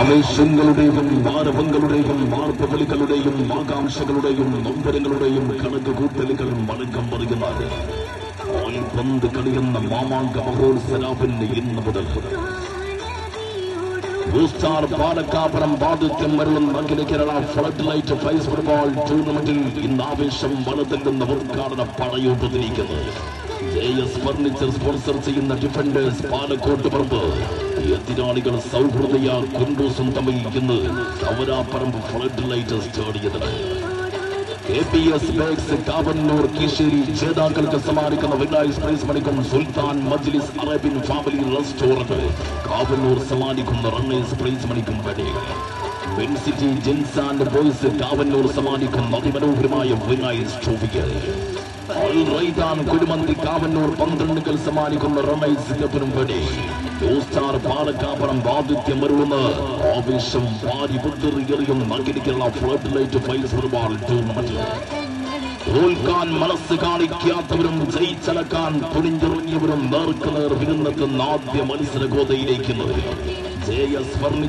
ആവേശങ്ങളുടെയും മാനവങ്ങളുടെയും മാർപ്പുകളികളുടെയും ആകാംക്ഷകളുടെയും നൊമ്പരങ്ങളുടെയും കണക്ക് കൂട്ടലുകൾ മടക്കം പറയുന്നത് പന്ത് കളിയെന്ന മാമാങ്ക മഹോത്സരാപിന് ഇന്ന് മുതൽ. ബൂസ്റ്റാർ പാലക്കാപുരം ബാധിത്യം വരുന്ന അഖില Kerala flood light fives football ടൂർണമെന്റിൽ ഇന്ന് ആവേശം വളർത്തുന്ന ഉദ്ഘാടന പടയോട്ടത്തിരിക്കുന്നത് ജെ എസ് ഫർണിച്ചർ സ്പോൺസർ ചെയ്യുന്ന ഡിഫൻഡേഴ്സ് പാലക്കോട്ട് പറമ്പ്. എതിരാളികൾ സൗഹൃദയ കുണ്ടൂസും തമ്മിൽ ഇന്ന് കവരാപ്പറമ്പ് ഫ്ലഡ് ലൈറ്റ് സ്റ്റേഡിയത്തിൽ കെ കാവന്നൂർ കീശേരി ജേതാക്കൾക്ക് സമ്മാനിക്കുന്ന വിനായ്സ് പ്രൈസ് മണിക്കും സുൽത്താൻ മജ്ലിസ് അറേബ്യൻ ഫാമിലി റെസ്റ്റോറന്റ് കാവന്നൂർ സമ്മാനിക്കുന്ന റണ്ണേഴ്സ് പ്രൈസ് മണിക്കും വേണ്ടി city gents and boys Kavannur സമ്മാനിക്കുന്ന അതിമനോഹരമായ വിനായ്സ് ട്രോഫിക്ക് റൈതാൻ കുരുമന്തി കാവന്നൂർ പന്ത്രണ്ടുകൾ സമ്മാനിക്കുന്ന റമൈസ് കപ്പിനും വേണ്ടി സ്റ്റാർ പാലക്കാപ്പുറം ആദിത്യം വരുന്ന ആവേശം വാരി പുത്തിറിയെറിയും നഗരിക്കുള്ള ഫ്ലഡ് ലൈറ്റ് കാണിക്കാത്തവരും ജയിച്ചലക്കാൻ തുണിഞ്ഞിറങ്ങിയവരും നേർക്കുനേർ ആദ്യ മത്സര ഗോതയിലേക്ക്